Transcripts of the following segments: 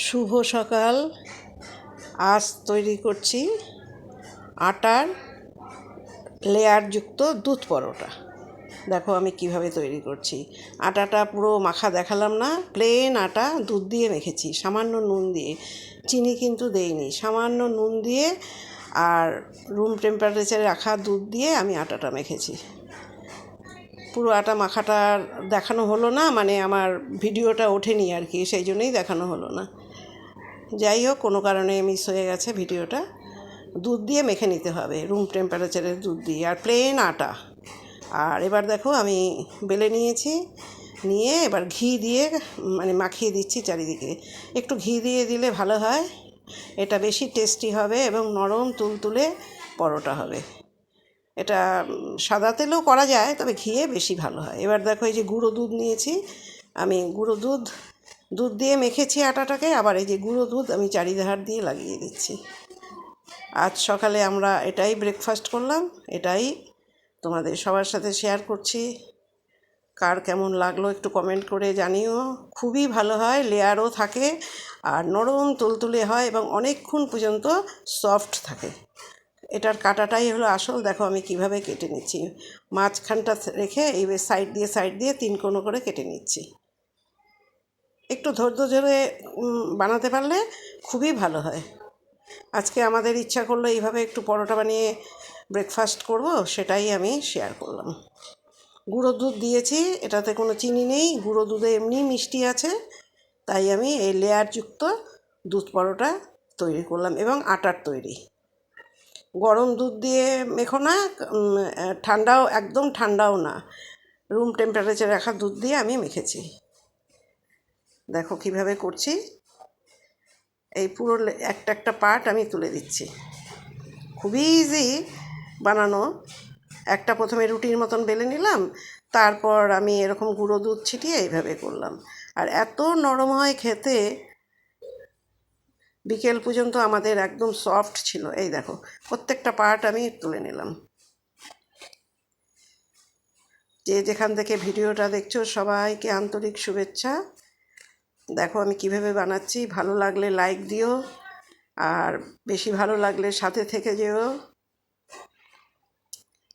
শুভ সকাল। আজ তৈরি করছি আটার লেয়ারযুক্ত দুধ পরোটা। দেখো আমি কীভাবে তৈরি করছি। আটাটা পুরো মাখা দেখালাম না প্লেন আটা দুধ দিয়ে মেখেছি, সামান্য নুন দিয়ে। চিনি কিন্তু দেইনি, সামান্য নুন দিয়ে আর রুম টেম্পারেচারে রাখা দুধ দিয়ে আমি আটাটা মেখেছি। পুরো আটা মাখাটা দেখানো হলো না মানে আমার ভিডিওটা ওঠেনি আর কি, সেই জন্যই দেখানো হলো না। যাই হোক, কোনো কারণে মিস হয়ে গেছে ভিডিওটা। দুধ দিয়ে মেখে নিতে হবে রুম টেম্পারেচারের দুধ দিয়ে, আর প্লেন আটা। আর এবার দেখো, আমি বেলে নিয়েছি, নিয়ে এবার ঘি দিয়ে মানে মাখিয়ে দিচ্ছি চারিদিকে। একটু ঘি দিয়ে দিলে ভালো হয়, এটা বেশি টেস্টি হবে এবং নরম তুলতুলে পরোটা হবে। এটা, সাদা তেলেও করা যায়, তবে ঘিয়ে বেশি ভালো হয়। এবার দেখো, এই যে গুঁড়ো দুধ নিয়েছি, আমি গুঁড়ো দুধ দুধ দিয়ে মেখেছি আটাটাকে, আবার এই যে গুঁড়ো দুধ আমি চারিধার দিয়ে লাগিয়ে দিচ্ছি। আজ সকালে আমরা এটাই ব্রেকফাস্ট করলাম, এটাই তোমাদের সবার সাথে শেয়ার করছি। কার কেমন লাগল একটু কমেন্ট করে জানিও। খুবই ভালো হয়, লেয়ারও থাকে, আর নরম তুলতুলে হয় এবং অনেকক্ষণ পর্যন্ত সফট থাকে। এটার কাটাটাই হলো আসল, দেখো আমি কীভাবে কেটে নিচ্ছি। মাঝখানটা রেখে এই সাইড দিয়ে সাইড দিয়ে তিন কোণো করে কেটে নিচ্ছি। একটু ধৈর্য ধরে বানাতে পারলে খুবই ভালো হয়। আজকে আমাদের ইচ্ছা করল এইভাবে একটু পরোটা বানিয়ে ব্রেকফাস্ট করব, সেটাই আমি শেয়ার করলাম। গুঁড়ো দুধ দিয়েছি, এটাতে কোনো চিনি নেই, গুঁড়ো দুধে এমনি মিষ্টি আছে, তাই আমি এই লেয়ারযুক্ত দুধ পরোটা তৈরি করলাম এবং আটার তৈরি। গরম দুধ দিয়ে মেখো না ঠান্ডাও, একদম ঠান্ডাও না। রুম টেম্পারেচারে রাখা দুধ দিয়ে আমি মেখেছি। দেখো কীভাবে করছি। এই পুরো একটা একটা পার্ট আমি তুলে দিচ্ছি। খুবই ইজি বানানো। একটা প্রথমে রুটির মতন বেলে নিলাম, তারপর আমি এরকম গুঁড়ো দুধ ছিটিয়ে এইভাবে করলাম। আর এত নরম হয় খেতে। বিকেল পর্যন্ত আমাদের একদম সফট ছিল। এই দেখো, প্রত্যেকটা পার্ট আমি তুলে নিলাম। যে যেখান থেকে ভিডিওটা দেখছ, সবাইকে আন্তরিক শুভেচ্ছা। দেখো আমি কীভাবে বানাচ্ছি। ভালো লাগলে লাইক দিও। আর বেশি ভালো লাগলে সাথে থেকে যেও।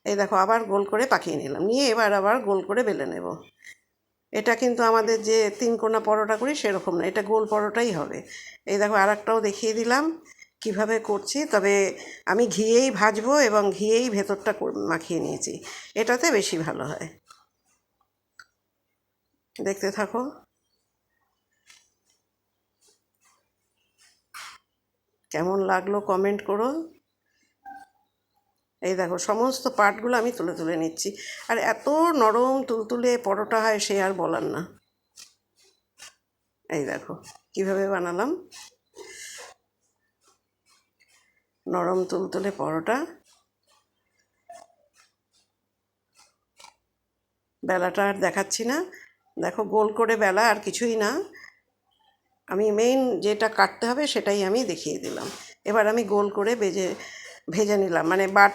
এই দেখো, আবার গোল করে পাকিয়ে নিলাম। নিয়ে এবার আবার গোল করে বেলে নেব। এটা কিন্তু আমাদের যে তিন কোনা পরোটা করি সেরকম না, এটা গোল পরোটাই হবে। এই দেখো আর একটাও দেখিয়ে দিলাম কীভাবে করছি। তবে আমি ঘিয়েই ভাজবো এবং ঘিয়েই ভেতরটা মাখিয়ে নিয়েছি। এটাতে বেশি ভালো হয়। দেখতে থাকো। কেমন লাগল কমেন্ট করো এই দেখো, সমস্ত পার্টগুলো আমি তুলে তুলে নিচ্ছি। আর এত নরম তুলতুলে পরোটা হয় সে আর বলার না। এই দেখো, কীভাবে বানালাম। নরম তুলতুলে পরোটা। বেলাটা আর দেখাচ্ছি না। দেখো, গোল করে বেলা আর কিছুই না। আমি মেইন যেটা কাটতে হবে সেটাই আমি দেখিয়ে দিলাম। এবার আমি গোল করে বেজে, ভেজে নিলাম। মানে বাট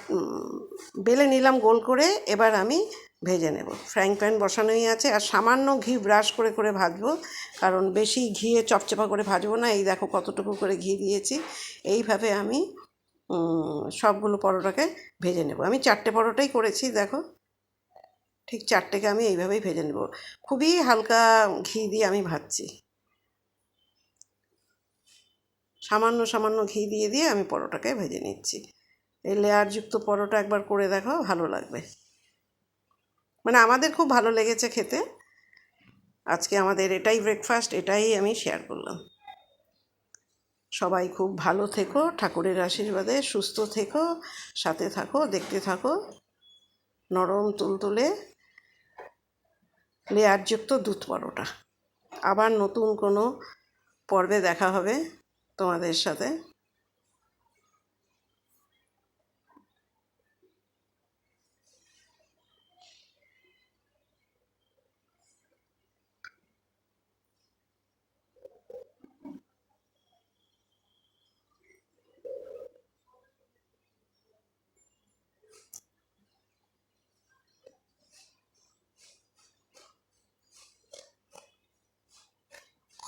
বেলে নিলাম গোল করে, এবার আমি ভেজে নেব। ফ্রাইং প্যান বসানোই আছে। আর সামান্য ঘি ব্রাশ করে করে ভাজবো, কারণ বেশি ঘিয়ে চপচপা করে ভাজবো না। এই দেখো কতটুকু করে ঘি দিয়েছি। এইভাবে আমি সবগুলো পরোটাকে ভেজে নেব। আমি চারটে পরোটাই করেছি, দেখো। ঠিক চারটেকে আমি এইভাবেই ভেজে নেব। খুবই হালকা ঘি দিয়ে আমি ভাজছি। সামান্য সামান্য ঘি দিয়ে দিয়ে আমি পরোটাকে ভেজে নিচ্ছি। এই লেয়ারযুক্ত পরোটা একবার করে দেখো ভালো লাগবে। মানে আমাদের খুব ভালো লেগেছে খেতে। আজকে আমাদের এটাই ব্রেকফাস্ট এটাই আমি শেয়ার করলাম। সবাই খুব ভালো থেকো, ঠাকুরের আশীর্বাদে সুস্থ থেকো, সাথে থাকো, দেখতে থাকো। নরম তুলতুলে লেয়ারযুক্ত দুধ পরোটা। আবার নতুন কোনো পর্বে দেখা হবে। তোমাদের সাথে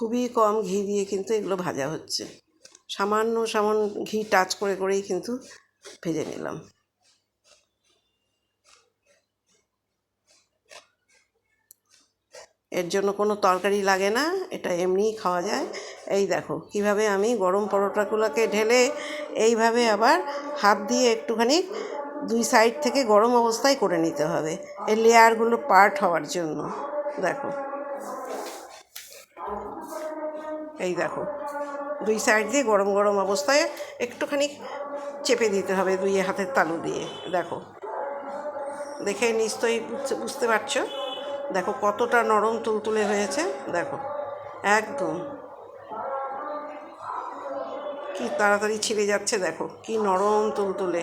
খুবই কম ঘি দিয়ে কিন্তু এগুলো ভাজা হচ্ছে। সামান্য সামান্য ঘি টাচ করে, করেই কিন্তু ভেজে নিলাম। এর জন্য কোনো তরকারি লাগে না, এটা এমনিই খাওয়া যায়। এই দেখো, কীভাবে আমি গরম পরোটাগুলোকে ঢেলে এইভাবে আবার হাত দিয়ে একটুখানি দুই সাইড থেকে গরম অবস্থায় করে নিতে হবে। এই লেয়ারগুলো পার্ট হওয়ার জন্য। দেখো। এই দেখো, দুই সাইড দিয়ে গরম গরম অবস্থায় একটুখানি চেপে দিতে হবে দুই হাতের তালু দিয়ে, দেখো। দেখে নিশ্চয়ই বুঝতে পারছ? দেখো কতটা নরম তুলতুলে হয়েছে, দেখো। একদম। কি তাড়াতাড়ি ছিঁড়ে যাচ্ছে, দেখো। কি নরম তুলতুলে।